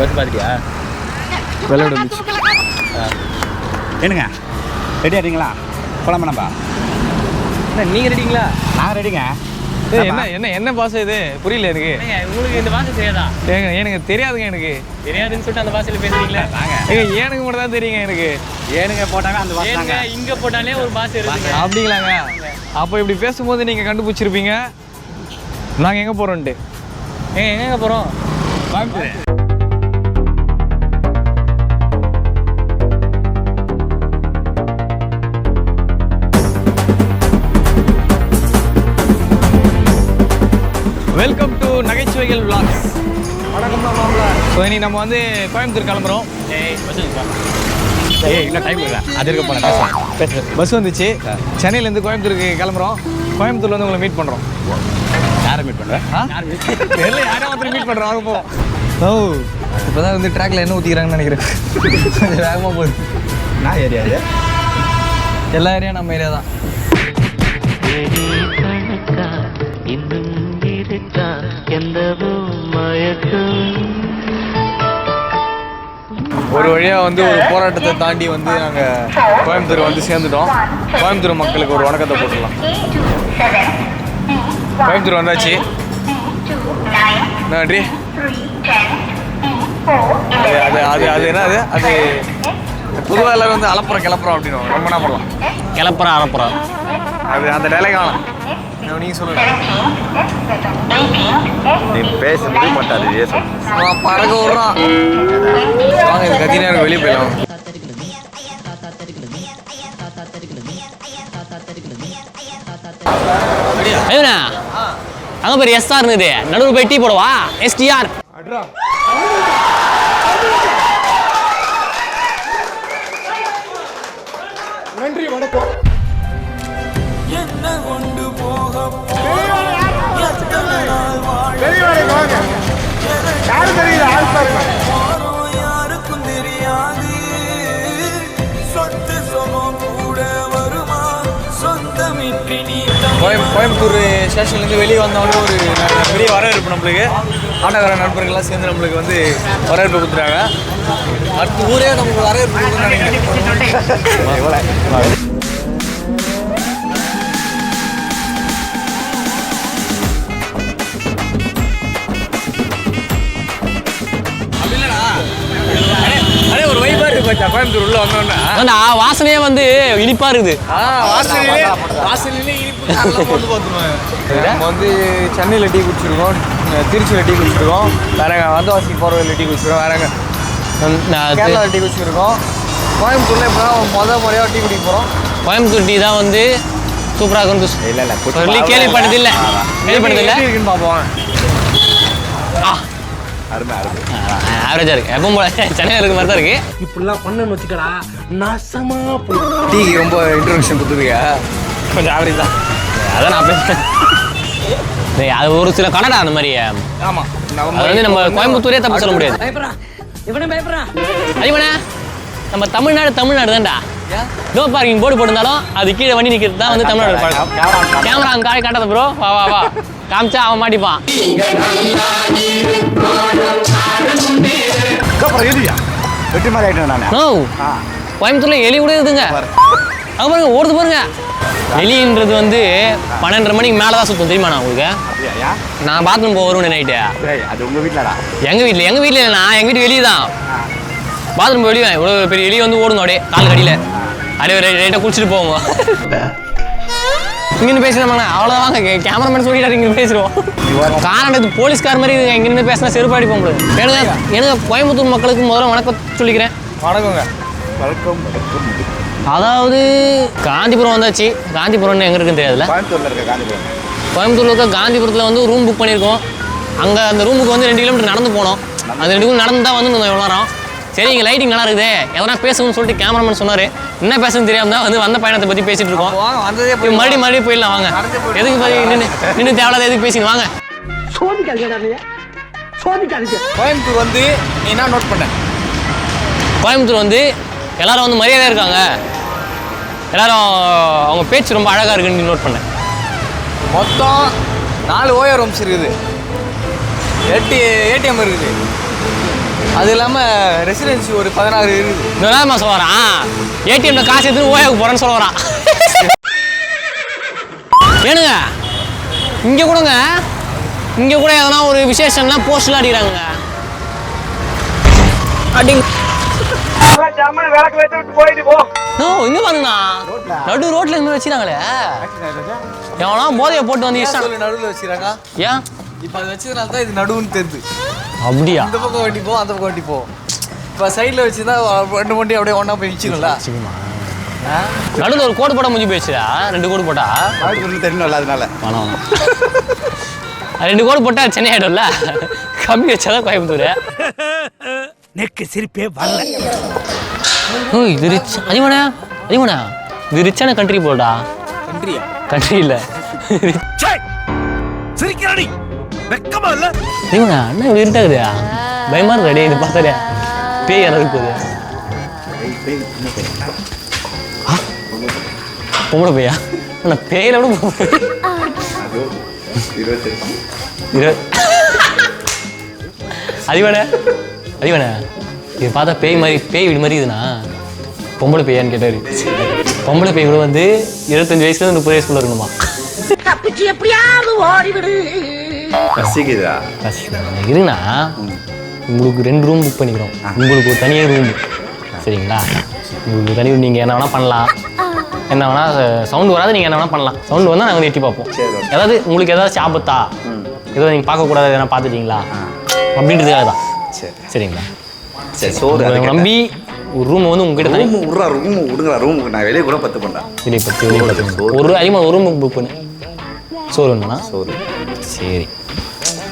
Bus பார்த்துட்டியா விளையாட வந்துச்சு என்னங்க? ரெடி ஆகிட்டீங்களா போலாமா நம்ம? என்ன நீங்கள் ரெடிங்களா நான் ரெடிங்க என்ன என்ன என்ன பாசை இது? புரியல எனக்கு. உங்களுக்கு இந்த பாஷை தெரியாதா? ஏங்க எனக்கு தெரியாதுங்க எனக்கு. தெரியாதுன்னு சொல்லிட்டு அந்த பாஷையில் பேசுறீங்களா? வாங்க ஏங்க எனக்கு மட்டும் தான் தெரியுங்க எனக்கு. ஏனுங்க போட்டாங்க அந்த வாங்க இங்க போட்டாலே ஒரு பாஷை இருக்குங்க. அப்படிங்களாங்க. அப்போ இப்படி பேசும்போது நீங்கள் கண்டுபிடிச்சிருப்பீங்க. நாங்கள் எங்கே போகிறோன்ட்டு ஏங்க எங்க போறோம்? கோயம்புத்தூர். வெல்கம் டு நகைச்சுவைகள் vlogs. வணக்கம் ஸோ இன்னைக்கு நம்ம வந்து கோயம்புத்தூர் கிளம்புறோம். ஏய் ஏய் இன்னும் டைம் இல்லை. அது இருக்க போனேன் பேசுகிறேன் பேசுகிறேன் பஸ் வந்துச்சு. சென்னையிலேருந்து கோயம்புத்தூருக்கு கிளம்புறோம். கோயம்புத்தூர்ல வந்து உங்களை மீட் பண்ணுறோம் யாரை மீட் பண்ணுறேன் யார் தெரியல யாரும் ஒருத்தர் மீட் பண்ணுறோம் வாங்க போவோம். ஓ இப்போ தான் வந்து ட்ராக்ல என்ன ஊற்றிக்கிறாங்கன்னு நினைக்கிறேன். கொஞ்சம் வேகமாக போகுது. நான் ஏரியா இது எல்லா ஏரியா நம்ம ஏரியா தான். எந்தவோ மயக்கம். ஒரு வழியாக வந்து ஒரு போராட்டத்தை தாண்டி வந்து நாங்கள் கோயம்புத்தூர் வந்து சேர்ந்துட்டோம். கோயம்புத்தூர் மக்களுக்கு ஒரு வணக்கத்தை போட்டுடலாம். கோயம்புத்தூர் வந்தாச்சு. நன்றி. அது அது அது அது என்ன அது அது பொதுவாக எல்லாரும் வந்து அலப்புறம் கிளப்புறோம் அப்படின்னு ரொம்ப என்ன பண்ணலாம் கிளப்புறா அனுப்புறா அது அந்த நிலை காணும் நீங்கள் சொல்லுங்க. நீ பேச முடிய மாட்டாது அவன் பறக்க விட்றான் வாங்க இது கத்தி நேரம் வெளியே போயிடலாம். அங்க பேர் எஸ்ஆர் இருந்தது. நடுவில் போய் டீ போடவா? எஸ்டிஆர் யாருக்கும் தெரியாது? சொத்து சுகம் கூட வருமா? சொந்தமின்றி நீ கோயம் கோயம்புத்தூர் ஸ்டேஷன்லேருந்து வெளியே வந்தவொடனே ஒரு பெரிய வரவேற்பு நம்மளுக்கு. ஆட்டோக்கார நண்பர்கள்லாம் சேர்ந்து நம்மளுக்கு வந்து வரவேற்பு கொடுத்துட்டாங்க. அடுத்த ஊரே நமக்கு வரவேற்பு கொடுக்குன்னு கோயம்புத்தூர் உள்ள வந்தோன்னா வாசனையே வந்து இனிப்பா இருக்குது. நம்ம வந்து சென்னையில் டீ குடிச்சிருக்கோம் திருச்சியில் டீ குடிச்சிருக்கோம் வேறங்க வந்தவாசி போகிறவரில் டீ குடிச்சிருக்கோம் வேறங்க நான் கேரளாவில் டீ குடிச்சிருக்கோம். கோயம்புத்தூரில் இப்போ முதல் முறையாக டீ குடிக்க போகிறோம் கோயம்புத்தூர் டீ தான் வந்து சூப்பராக இருக்கும் இல்லை இல்லை சொல்லி கேள்விப்பட்டது இல்ல கேள்விப்பட்டது இல்ல இருக்குன்னு பார்ப்போம். ஆ. அருமை அருமை. ஆவரேஜா இருக்கு. எப்பவும் போல சென்னையில் இருக்க மாதிரி தான் இருக்கு. இப்படிலாம் பண்ணு வச்சுக்கடா நாசமா டீக்கு ரொம்ப இன்ட்ரடக்ஷன் கொஞ்சம் ஆவரேஜ் தான். அதான் நான் பேசுறேன். டேய், அது ஒரு சில கனடா அந்த மாதிரி. அது வந்து நம்ம கோயம்புத்தூரே தப்பு சொல்ல முடியாது. பயப்படுறா இவனே பயப்படுறா அறிவனே நம்ம தமிழ்நாடு தமிழ்நாடு தான்டா. நோ பார்க்கிங் போர்டு போட்டிருந்தாலும் அது கீழே வண்டி நிற்கிறது தான் வந்து தமிழ்நாடு கேமரா அங்கே காய் காட்டாத ப்ரோ வா வா வா. காமிச்சா அவன் மாட்டிப்பான். வெற்றி மாதிரி ஆகிட்டேன் நான். நோ ஆ. கோயம்புத்தூர்ல எலி கூட இருக்குதுங்க அங்க பாருங்க ஓடுது பாருங்க. எலின்றது வந்து பன்னெண்டரை மணிக்கு மேலே தான் சுத்தம் தெரியுமா நான் உங்களுக்கு? நான் பாத்ரூம் போக வருவேன் நைட்டு அது உங்கள் வீட்டிலடா எங்க வீட்டில் எங்க வீட்டில் இல்லைண்ணா எங்க வீட்டு வெளியே தான். பாத்ரூம் வெளியே இவ்வளோ பெரிய எலி வந்து ஓடுங்க அப்படியே கால் கடியில் அப்படியே ரைட்டாக குளிச்சுட்டு போவோம். இங்கிருந்து பேசலாமாண்ணா அவ்வளோதான் கேமராமேன் சொல்லிட்டாரு இங்கே பேசுகிறோம் காரணம் போலீஸ்கார் மாதிரி இங்கிருந்து பேசினா செருப்பாடி போக முடியாது எனக்கு எனக்கு கோயம்புத்தூர் மக்களுக்கு முதல்ல வணக்கம் சொல்லிக்கிறேன். வணக்கங்க. வணக்கம். அதாவது காந்திபுரம் வந்தாச்சு. காந்திபுரம்னு எங்கே இருக்குன்னு தெரியாதுல்ல? கோயம்புத்தூரில் இருக்க காந்திபுரம். கோயம்புத்தூர்ல இருக்க காந்திபுரத்தில் வந்து ரூம் புக் பண்ணியிருக்கோம். அங்கே அந்த ரூமுக்கு வந்து ரெண்டு கிலோமீட்டர் நடந்து போனோம். அந்த ரெண்டு கிலோமீட்டர் நடந்து தான் வந்து எவ்வளோ நேரம் சரி இங்கே லைட்டிங் நல்லா இருக்குது. எதனா பேசணும்னு சொல்லிட்டு கேமராமேன் சொன்னார். என்ன பேசணும்னு தெரியாம தான் வந்து வந்த பயணத்தை பற்றி பேசிட்டு இருக்கோம். மறுபடியும் மறுபடியும் போயிடலாம் வாங்க. எதுக்கு நின்று நின்று தேவையில்லாத எதுக்கு பேசிங்க வாங்க. கோயம்புத்தூர் வந்து என்ன நோட் பண்ண? கோயம்புத்தூர் வந்து எல்லாரும் வந்து மரியாதையாக இருக்காங்க. எல்லாரும் அவங்க பேச்சு ரொம்ப அழகாக இருக்குன்னு நோட் பண்ணேன் மொத்தம் நாலு ஓயர் ரூம்ஸ் இருக்குது. எட்டு ஏடிஎம் இருக்குது. அது இல்லாமல் ரெசிடென்சி ஒரு பதினாறு இருக்குது. நேரமா சொல்ல வரான். ஏடிஎம்ல காசு எடுத்துட்டு ஓயாவுக்கு போறேன்னு சொல்ல வரான். ஏனுங்க இங்க கூடங்க. இங்க கூட எதனா ஒரு விசேஷம்னா போஸ்ட்லாம் அடிக்கிறாங்க அடிங்க. இங்க பாருங்கண்ணா. நடு ரோட்ல இருந்து வச்சுறாங்களே எவனா போதையை போட்டு வந்து நடுவில் வச்சுக்கிறாங்க? ஏன்? இப்போ அது வச்சதுனால தான் இது நடுவுன்னு தெரியுது. அப்படியா? இந்த பக்கம் வண்டி போ அந்த பக்கம் வண்டி போ. இப்போ சைடில் வச்சுருந்தா ரெண்டு வண்டி அப்படியே ஒன்றா போய் நிற்கணும்ல நடுவில் ஒரு கோடு போட முடிஞ்சு போயிடுச்சுடா. ரெண்டு கோடு போட்டா? தெரியணும்ல அதனால. பணம். ரெண்டு கோடு போட்டா சென்னை ஆயிடும்ல? கம்மி வச்சாதான் கோயம்புத்தூர். நெக்கு சிரிப்பே வரல. ஓ இது ரிச் அதிமனா அதிமனா இது ரிச்சான கண்ட்ரி போடா. கண்ட்ரியா கண்ட்ரி இல்ல. சிரிக்கிறாடி! வெக்கமா இல்ல? அதிமனா என்ன இப்படி இருட்டாகுது பயமா இருக்கு டேய் இது பார்த்தாலே. பேய் இறந்து போகுது? பொம்பளை பேயா? ஆனா பேயில விட பொம்பளை இரு. அதிவனே அதிவனே இது பார்த்தா பேய் மாதிரி பேய் வீடு மாதிரி இதுண்ணா பொம்பளை பேயான்னு கேட்டாரு பொம்பளை பேய் கூட வந்து இருபத்தஞ்சு வயசுல இருந்து முப்பது வயசுக்குள்ள இருக்கணுமா? தப்பிச்சு எப்படியாவது ஓடிவிடு. ரசிக்குதா? இருங்கண்ணா உங்களுக்கு ரெண்டு ரூம் புக் பண்ணிக்கிறோம். உங்களுக்கு ஒரு தனியாக ரூம் சரிங்களா? உங்களுக்கு தனி நீங்கள் என்ன வேணால் பண்ணலாம். என்ன வேணால் சவுண்டு வராது நீங்கள் என்ன வேணால் பண்ணலாம். சவுண்டு வந்தால் நாங்கள் எட்டி பார்ப்போம். ஏதாவது உங்களுக்கு ஏதாவது ஆபத்தா ஏதோ நீங்கள் பார்க்கக்கூடாது எதனா பார்த்துட்டீங்களா? அப்படின்றதுக்காக தான். சரி. சரிங்களா? சரி சோறு நம்பி ஒரு ரூம் வந்து உங்ககிட்ட தனி ரூம் விட்றா ரூம் விடுங்கடா ரூம் நான் வெளியே கூட பத்து பண்ணேன் வெளியே பத்து வெளியே பத்து ஒரு அதிகமாக ஒரு ரூம் புக் பண்ணு. சோறு வேணுமா? சோறு. சரி.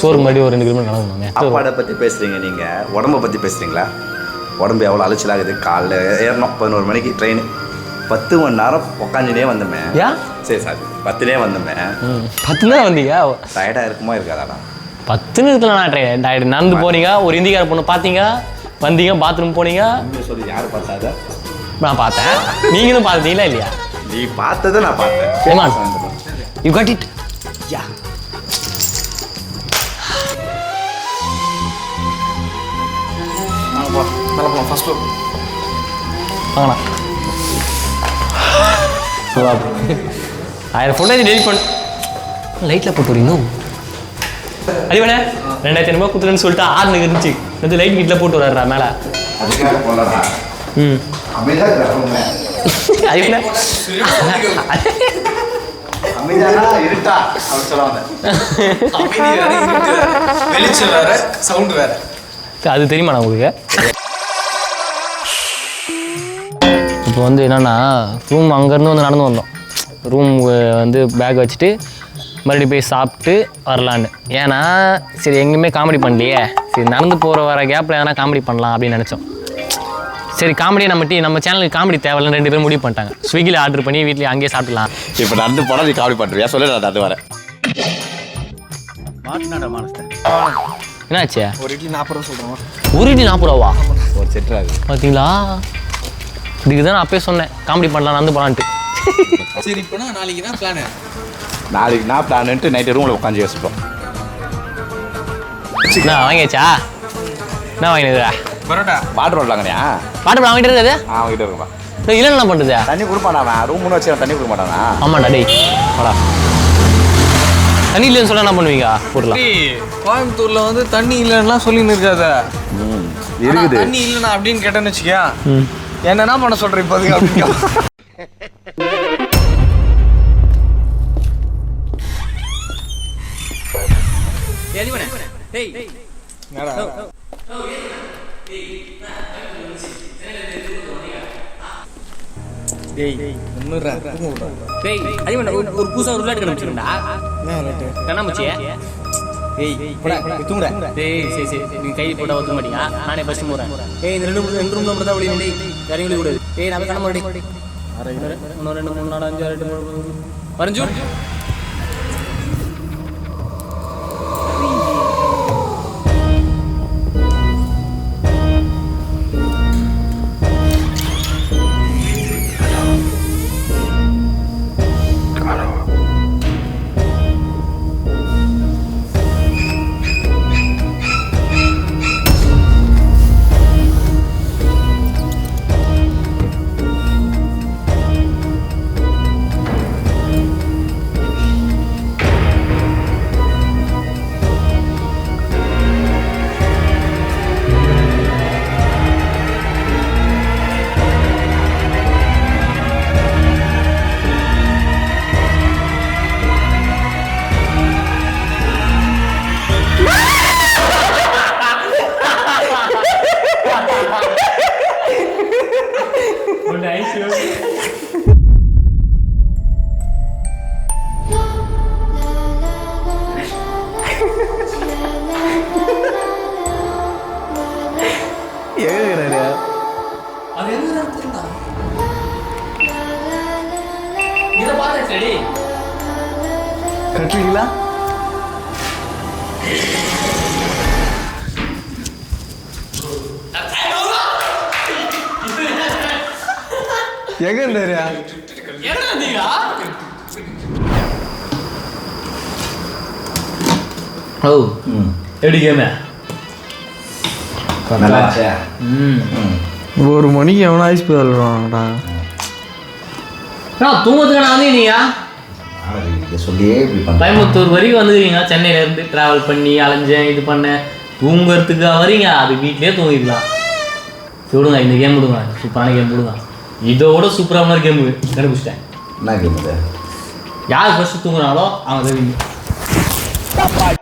சோறு முன்னாடி ஒரு ரெண்டு கிலோமீட்டர் நடக்கணுங்க சாப்பாடை பற்றி பேசுகிறீங்க நீங்கள் உடம்ப பற்றி பேசுகிறீங்களா உடம்பு எவ்வளோ அலைச்சலாகுது காலைல ஏறணும் பதினோரு மணிக்கு ட்ரெயின் பத்து மணி நேரம் உக்காந்துனே வந்தோமே. ஏன் சரி சார் பத்துலேயே வந்தோமே. பத்து தான் வந்தீங்க? டயர்டாக இருக்குமா இருக்காதாடா? பத்து நிமிஷத்துல நான் ட்ரெயின் டயர்டு. நடந்து போனீங்க ஒரு இந்திக்கார பொண்ணு பார்த்தீங்க வந்தீங்க பாத்ரூம் போனீங்க. சொல்லி யார் பார்த்தாத? நான் பார்த்தேன். நீங்களும் பார்த்தீங்களா இல்லையா? நீ பார்த்ததை நான் பார்த்தேன். You cut it yeah. மேலே போகலாம் ஃபர்ஸ்ட் ஃப்ளோர் வாங்கண்ணா. ஆயிரம் ஃபோட்டோ டெலிட் பண்ணு. லைட்டில் போட்டு வரீங்க அடிவனே ரெண்டாயிரத்தி ஐநூறுபா கொடுத்துருன்னு சொல்லிட்டு ஆறு இருந்துச்சு. வந்து லைட் வீட்டில் போட்டு வர்றா மேலே. ம். அடிவனே இருட்டா வெளிச்சம் வேற சவுண்டு வேற. அது தெரியுமா நான் உங்களுக்கு? இப்போ வந்து என்னன்னா ரூம் அங்கேருந்து வந்து நடந்து வந்தோம். ரூம் வந்து பேக் வச்சுட்டு மறுபடியும் போய் சாப்பிட்டு வரலான்னு. ஏன்னா சரி எங்கேயுமே காமெடி பண்ணலையே. சரி நடந்து போகிற வர கேப்பில் எதனா காமெடி பண்ணலாம் அப்படின்னு நினச்சோம். சரி காமெடியை நம்ம டீ நம்ம சேனலுக்கு காமெடி தேவையில்லைன்னு ரெண்டு பேரும் முடிவு பண்ணிட்டாங்க. ஸ்விக்கியில் ஆர்டர் பண்ணி வீட்லேயே அங்கேயே சாப்பிடலாம் இப்போ நடந்து போனால் நீ காமெடி பண்ணுறியா சொல்லு நான் அது வரேன். என்னாச்சு? ஒரு இட்லி நாற்பது ரூபா சொல்கிறோம் ஒரு இட்லி நாற்பது ரூபாவா? ஒரு செட்டு அது பார்த்தீங்களா இதுக்கு தான் நான் அப்பயே சொன்னேன் காமெடி பண்ணலாம் நடந்து போகலான்ட்டு சரி இப்போனா நாளைக்கு தான் பிளானு நாளைக்கு நான் பிளான்ட்டு நைட்டு ரூமில் உட்காந்து யோசிப்போம். என்ன வாங்கியாச்சா? என்ன வாங்கினது பரோட்டா. வாட்டர் வாங்கலையா பாட்டு வாங்கிட்டு இருக்காது ஆ அவங்ககிட்ட இருக்குப்பா இல்லை என்ன பண்ணுறது தண்ணி கொடுப்பானா அவன். ரூம் முன்னு வச்சு தண்ணி கொடுக்க மாட்டானா? ஆமாண்டா டேய். வாடா. தண்ணி இல்லைன்னு சொல்ல என்ன பண்ணுவீங்க? போடலாம் கோயம்புத்தூர்ல வந்து தண்ணி இல்லைன்னா சொல்லின்னு இருக்காத. இருக்குது. தண்ணி இல்லைண்ணா அப்படின்னு கேட்டேன்னு வச்சுக்கியா? ம். என்னன்னா பண்ண சொல்ற இப்போதைக்கு அப்படின்னு ஒரு ஒரு புதுசா ஒரு விளையாட்டு? கண்டுபிடிச்சிருந்தா டேய் சரி சரி நீங்க கை போட்டா ஒத்துக்க மாட்டீங்க நானே ஃபர்ஸ்ட் போறேன் ஏய் இந்த ரெண்டு ரெண்டு தான் டேய் கூடாது ஏய் நான் கண்ண இன்னும் ரெண்டு மூணு நாலு அஞ்சு ஆறு எட்டு ஒன்பது, கட்டுறீங்களா எங்க இருந்தாருயா ஓ. எப்படி கேம? ஒரு மணிக்கு எவனா ஐஸ் போயிடலாம்டா நான் தூங்கத்துக்கு நான் வந்தீங்க ஆனால் இதை சொல்லியே இப்படி பண்ணுறேன் கோயம்புத்தூர் வரைக்கும் வந்துக்கிறீங்க. சென்னையில இருந்து டிராவல் பண்ணி அலைஞ்சேன் இது பண்ணேன் தூங்குறதுக்கு வரீங்க அது வீட்லயே தூங்கிக்கலாம். விடுங்க இந்த கேம் விடுங்க. சூப்பரான கேம் விடுங்க. இதோட சூப்பரான கேம் கண்டுபிடிச்சிட்டேன். என்ன கேம் இது? யார் ஃபர்ஸ்ட் தூங்குறாங்களோ அவங்க தெரியும்